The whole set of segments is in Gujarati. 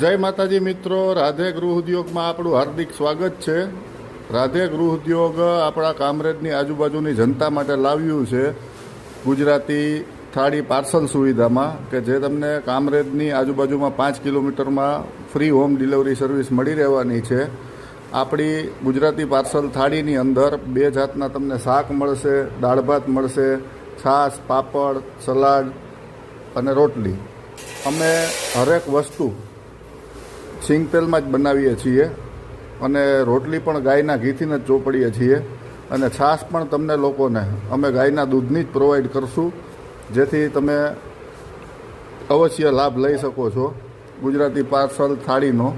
જય માતાજી મિત્રો, રાધે ગૃહ ઉદ્યોગમાં આપણું હાર્દિક સ્વાગત છે. રાધે ગૃહ ઉદ્યોગ આપણા કામરેજની આજુબાજુની જનતા માટે લાવ્યું છે. ગુજરાતી થાળી પાર્સલ સુવિધામાં કે જે તમને કામરેજની આજુબાજુમાં પાંચ કિલોમીટરમાં ફ્રી હોમ ડિલિવરી સર્વિસ મળી રહેવાની છે. આપણી ગુજરાતી પાર્સલ થાળીની અંદર બે જાતના તમને શાક મળશે, દાળ ભાત મળશે, છાશ, પાપડ, સલાડ અને રોટલી. અમે હરેક વસ્તુ સિંગ તેલમાં જ બનાવીએ છીએ અને રોટલી પણ ગાયના ઘીથી જ ચોપડીએ છીએ અને છાશ પણ તમને લોકોને. અમે ગાયના દૂધની જ પ્રોવાઈડ કરશું, જેથી તમે અવશ્ય લાભ લઈ શકો છો. ગુજરાતી પાર્સલ થાળીનો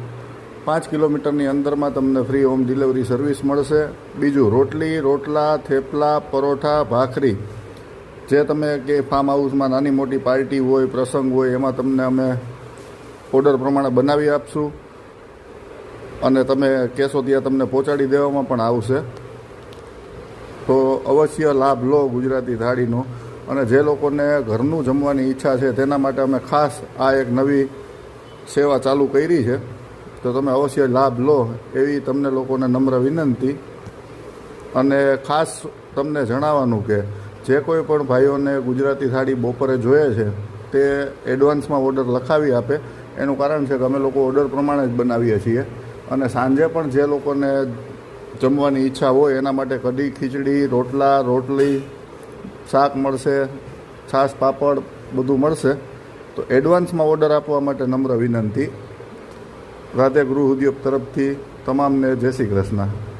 પાંચ કિલોમીટરની અંદરમાં તમને ફ્રી હોમ ડિલિવરી સર્વિસ મળશે. બીજું રોટલી, રોટલા, થેપલા, પરોઠા, ભાખરી, જે તમે કે ફાર્મ હાઉસમાં નાની મોટી પાર્ટી હોય, પ્રસંગ હોય, એમાં તમને અમે ઓર્ડર પ્રમાણે બનાવી આપશું. અને તમે કહેશો ત્યાં તમને પહોંચાડી દેવામાં પણ આવશે. તો અવશ્ય લાભ લો ગુજરાતી થાળીનો. અને જે લોકોને ઘરનું જમવાની ઈચ્છા છે તેના માટે અમે ખાસ આ એક નવી સેવા ચાલુ કરી છે. તો તમે અવશ્ય લાભ લો એવી તમને લોકોને નમ્ર વિનંતી. અને ખાસ તમને જણાવવાનું કે જે કોઈ પણ ભાઈઓને ગુજરાતી થાળી બપોરે જોઈએ છે, તે એડવાન્સમાં ઓર્ડર લખાવી આપે. એનું કારણ છે કે અમે લોકો ઓર્ડર પ્રમાણે જ બનાવીએ છીએ. અને સાંજે પણ જે લોકોને જમવાની ઈચ્છા હોય એના માટે કઢી, ખીચડી, રોટલા, રોટલી, શાક મળશે, છાશ, પાપડ બધું મળશે. તો એડવાન્સમાં ઓર્ડર આપવા માટે નમ્ર વિનંતી. રાધે ગૃહ ઉદ્યોગ તરફથી તમામને જય શ્રી કૃષ્ણ.